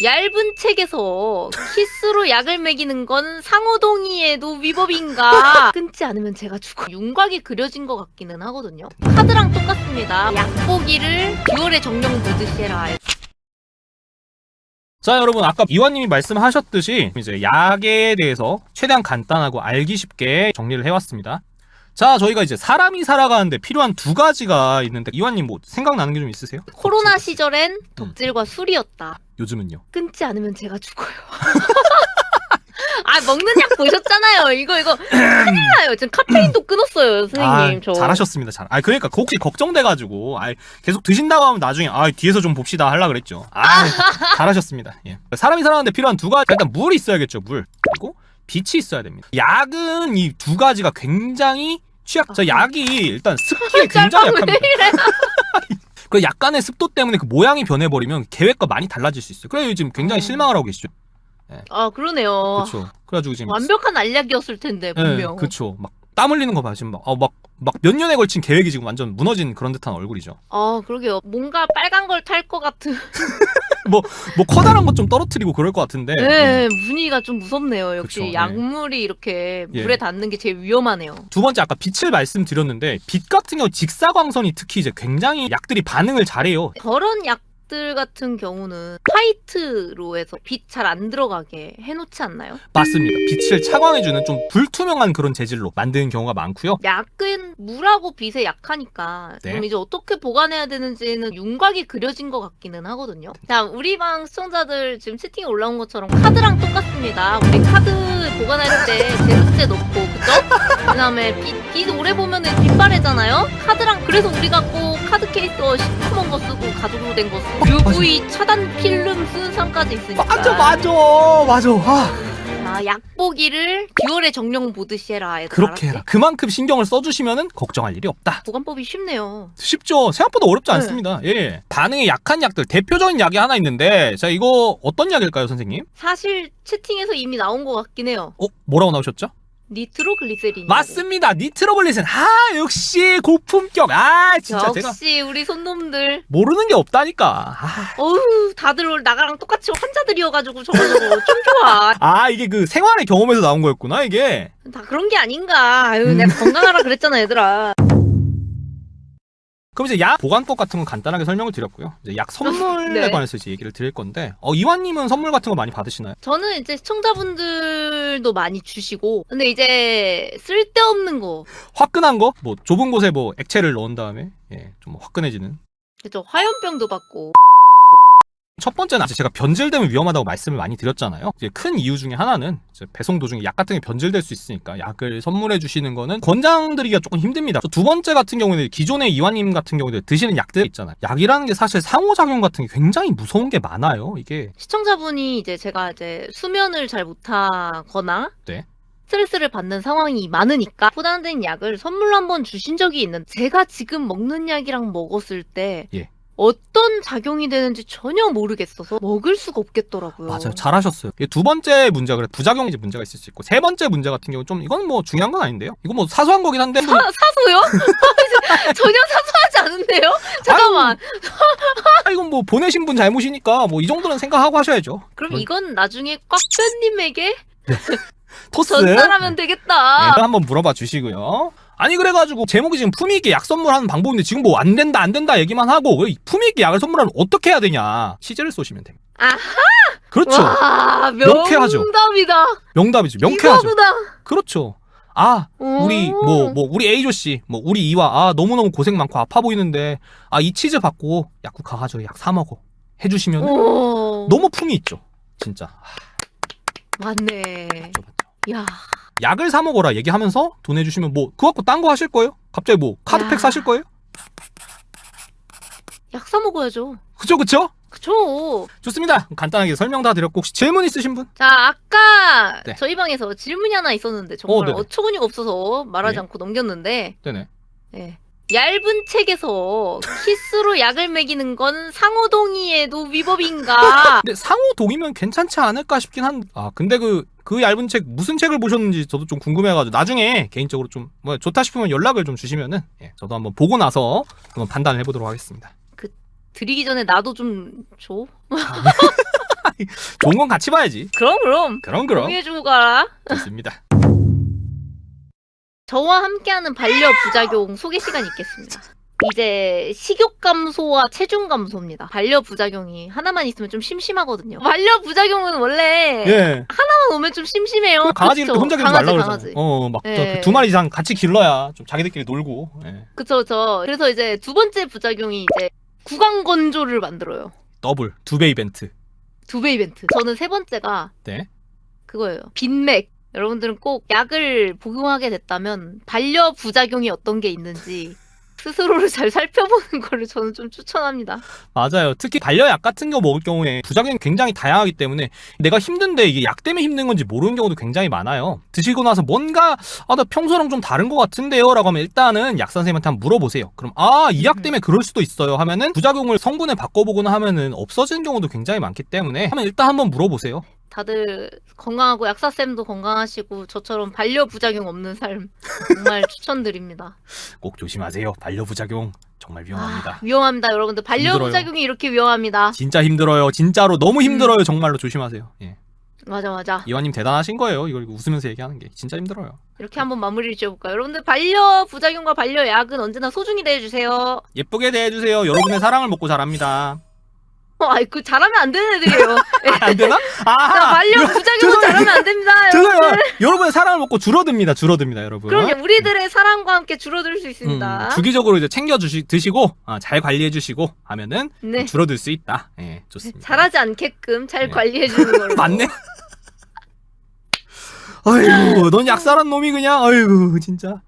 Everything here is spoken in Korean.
얇은 책에서 키스로 약을 먹이는 건 상호동의에도 위법인가? 끊지 않으면 제가 죽어. 윤곽이 그려진 것 같기는 하거든요. 카드랑 똑같습니다. 약보기를 듀얼의 정령 보듯이 해라. 자 여러분 아까 이완님이 말씀하셨듯이 이제 약에 대해서 최대한 간단하고 알기 쉽게 정리를 해왔습니다. 자 저희가 이제 사람이 살아가는데 필요한 두 가지가 있는데 이완님 뭐 생각나는 게 좀 있으세요? 코로나 시절엔 덕질과 술이었다. 요즘은요? 끊지 않으면 제가 죽어요. 아 먹는 약 보셨잖아요. 이거 이거 큰일 나요. 지금 카페인도 끊었어요, 선생님. 아, 저. 잘하셨습니다. 잘. 아 그러니까 그 혹시 걱정돼가지고 아 계속 드신다고 하면 나중에 아 뒤에서 좀 봅시다 하려 그랬죠. 아 잘하셨습니다. 예. 사람이 살아가는데 필요한 두 가지 일단 물이 있어야겠죠. 물 그리고 빛이 있어야 됩니다. 약은 이 두 가지가 굉장히 취약. 저 약이 일단 습기에 굉장히 짤방 왜 약합니다. 이래? 그 약간의 습도 때문에 그 모양이 변해버리면 계획과 많이 달라질 수 있어요. 그래요 지금 굉장히 어. 실망을 하고 계시죠. 아 그러네요. 그렇죠. 그래가지고 지금 완벽한 알약이었을 텐데 분명. 그렇죠. 막 땀 흘리는 거 봐. 지금 막막막 몇 년에 걸친 계획이 지금 완전 무너진 그런 듯한 얼굴이죠. 아 그러게요. 뭔가 빨간 걸 탈 것 같은. 뭐 커다란 것 좀 떨어뜨리고 그럴 것 같은데. 네, 분위기가 좀 무섭네요. 역시 그쵸, 네. 약물이 이렇게 예. 물에 닿는 게 제일 위험하네요. 두 번째 아까 빛을 말씀드렸는데 빛 같은 경우 직사광선이 특히 이제 굉장히 약들이 반응을 잘해요. 저런 약 들 같은 경우는 화이트로 해서 빛 잘 안 들어가게 해놓지 않나요? 맞습니다. 빛을 차광해주는 좀 불투명한 그런 재질로 만드는 경우가 많고요. 약은 물하고 빛에 약하니까 네. 그럼 이제 어떻게 보관해야 되는지는 윤곽이 그려진 것 같기는 하거든요. 자, 우리 방 시청자들 지금 채팅에 올라온 것처럼 카드랑 똑같습니다. 우리 카드 보관할 때 제습제 넣고 그죠? 그다음에 빛, 빛 오래 보면은 빛바래잖아요. 카드랑 그래서 우리가 꼭 카드 케이스 시커먼 거 쓰고 가죽으로 된 거 쓰고 UV 차단 필름 쓰는 사람까지 있으니까. 맞아 맞아 맞아. 아, 자, 약보기를 듀얼의 정령 보듯이 해라. 얘들아, 그렇게 해라. 알았지? 그만큼 신경을 써주시면은 걱정할 일이 없다. 보관법이 쉽네요. 쉽죠. 생각보다 어렵지 네. 않습니다. 예. 반응이 약한 약들 대표적인 약이 하나 있는데 자 이거 어떤 약일까요, 선생님? 사실 채팅에서 이미 나온 것 같긴 해요. 어 뭐라고 나오셨죠? 니트로글리세린. 맞습니다. 니트로글리센. 아 역시 고품격. 아 진짜 제가 역시 우리 손놈들. 모르는 게 없다니까. 아, 어우 다들 오늘 나랑 똑같이 환자들이어가지고 저거 저거 좀 좋아. 아 이게 그 생활의 경험에서 나온 거였구나 이게. 다 그런 게 아닌가. 아유 음. 내가 건강하라 그랬잖아 얘들아. 그럼 이제 약 보관법 같은 건 간단하게 설명을 드렸고요. 이제 약 선물에 네. 관해서 이제 얘기를 드릴 건데, 어 이완님은 선물 같은 거 많이 받으시나요? 저는 이제 시청자분들도 많이 주시고 근데 이제 쓸데없는 거. 화끈한 거, 뭐 좁은 곳에 뭐 액체를 넣은 다음에 예, 좀 화끈해지는. 그죠 화염병도 받고. 첫 번째는 제가 변질되면 위험하다고 말씀을 많이 드렸잖아요. 이제 큰 이유 중에 하나는 배송 도중에 약 같은 게 변질될 수 있으니까 약을 선물해 주시는 거는 권장드리기가 조금 힘듭니다. 두 번째 같은 경우는 기존의 이완님 같은 경우는 드시는 약들 있잖아요. 약이라는 게 사실 상호작용 같은 게 굉장히 무서운 게 많아요. 이게 시청자분이 이제 제가 이제 수면을 잘 못하거나 네. 스트레스를 받는 상황이 많으니까 포단된 약을 선물로 한번 주신 적이 있는데 제가 지금 먹는 약이랑 먹었을 때 예. 어떤 작용이 되는지 전혀 모르겠어서 먹을 수가 없겠더라고요. 맞아요. 잘하셨어요. 이게 두 번째 문제가 그래 부작용이 이제 문제가 있을 수 있고 세 번째 문제 같은 경우 좀 이건 뭐 중요한 건 아닌데요. 이거 뭐 사소한 거긴 한데 사, 사소요? 전혀 사소하지 않은데요? 잠깐만. 아, 이건 뭐 보내신 분 잘못이니까 뭐 이 정도는 생각하고 하셔야죠. 그럼 뭐- 이건 나중에 꽉변님에게 토스. 전달하면 네, 되겠다. 이거 한번 물어봐 주시고요. 아니 그래가지고 제목이 지금 품위 있게 약 선물하는 방법인데 지금 뭐 안 된다 안 된다 얘기만 하고 왜 품위 있게 약을 선물하면 어떻게 해야 되냐 시제를 쏘시면 됩니다. 아하! 그렇죠. 와, 명쾌하죠. 명답이다. 명답이죠. 명쾌하죠. 이거구나. 그렇죠. 아 우리 오. 뭐뭐 우리 A조 씨, 뭐 우리 이와 아 너무 너무 고생 많고 아파 보이는데 아 이 치즈 받고 약국 가가지고 약 사 먹어 해주시면 오. 너무 품이 있죠. 진짜 아, 맞네. 맞죠, 맞죠. 야, 약을 사 먹어라 얘기하면서 돈 해주시면 뭐 그거 갖고 딴 거 하실 거예요? 갑자기 뭐 카드팩 야. 사실 거예요? 약 사 먹어야죠. 그쵸 그쵸? 그쵸. 좋습니다. 간단하게 설명 다 드렸고 혹시 질문 있으신 분? 자, 아까 네. 저희 방에서 질문이 하나 있었는데 정말 어, 네네. 어처구니가 없어서 말하지 네. 않고 넘겼는데 네네. 네. 얇은 책에서 키스로 약을 먹이는 건 상호동의에도 위법인가? 근데 상호 동이면 괜찮지 않을까 싶긴 한. 아 근데 그 그 얇은 책 무슨 책을 보셨는지 저도 좀 궁금해가지고 나중에 개인적으로 좀 뭐 좋다 싶으면 연락을 좀 주시면은 예, 저도 한번 보고 나서 한번 판단을 해보도록 하겠습니다. 드리기 전에 나도 좀 줘. 좋은 건 같이 봐야지. 그럼 그럼 그럼 그럼 동의해주고 가라. 좋습니다. 저와 함께하는 반려 부작용 소개 시간 있겠습니다. 이제 식욕 감소와 체중 감소입니다. 반려 부작용이 하나만 있으면 좀 심심하거든요. 반려 부작용은 원래 예. 하나만 오면 좀 심심해요. 강아지를 그쵸? 혼자 강아지, 말라 강아지. 그러잖아요. 어, 막 예. 두 마리 이상 같이 길러야 좀 자기들끼리 놀고. 예. 그쵸, 그쵸. 그래서 이제 두 번째 부작용이 이제 구강 건조를 만들어요. 더블 두 배 이벤트. 두 배 이벤트. 저는 세 번째가 네. 그거예요. 빈맥. 여러분들은 꼭 약을 복용하게 됐다면 반려 부작용이 어떤 게 있는지 스스로를 잘 살펴보는 거를 저는 좀 추천합니다. 맞아요. 특히 반려약 같은 거 먹을 경우에 부작용이 굉장히 다양하기 때문에 내가 힘든데 이게 약 때문에 힘든 건지 모르는 경우도 굉장히 많아요. 드시고 나서 뭔가 아 나 평소랑 좀 다른 것 같은데요 라고 하면 일단은 약 선생님한테 한번 물어보세요. 그럼 아 이 약 때문에 그럴 수도 있어요 하면은 부작용을 성분을 바꿔보거나 하면은 없어지는 경우도 굉장히 많기 때문에 하면 일단 한번 물어보세요. 다들 건강하고 약사쌤도 건강하시고 저처럼 반려 부작용 없는 삶 정말 추천드립니다. 꼭 조심하세요. 반려 부작용 정말 위험합니다. 아, 위험합니다, 여러분들. 반려 힘들어요. 부작용이 이렇게 위험합니다. 진짜 힘들어요. 진짜로 너무 힘들어요. 정말로 조심하세요. 예. 맞아, 맞아. 이완님 대단하신 거예요. 이걸 웃으면서 얘기하는 게 진짜 힘들어요. 이렇게 한번 마무리를 지어볼까요? 여러분들 반려 부작용과 반려 약은 언제나 소중히 대해주세요. 예쁘게 대해주세요. 여러분의 사랑을 먹고 자랍니다. 어, 아이 그 잘하면 안 되는 애들이에요. 아, 안 되나? 자, 아, 반려 부작용은 죄송해요. 잘하면 안 됩니다. 죄송해요. 여러분의 사랑을 먹고 줄어듭니다. 줄어듭니다, 여러분. 그럼요, 우리들의 사랑과 함께 줄어들 수 있습니다. 음, 주기적으로 이제 챙겨 주시 드시고 아, 잘 관리해 주시고 하면은 네. 줄어들 수 있다. 예, 좋습니다. 잘하지 않게끔 잘 네. 관리해 주는 걸로. 맞네. 아이고, 넌 약살한 놈이 그냥 아이고, 진짜.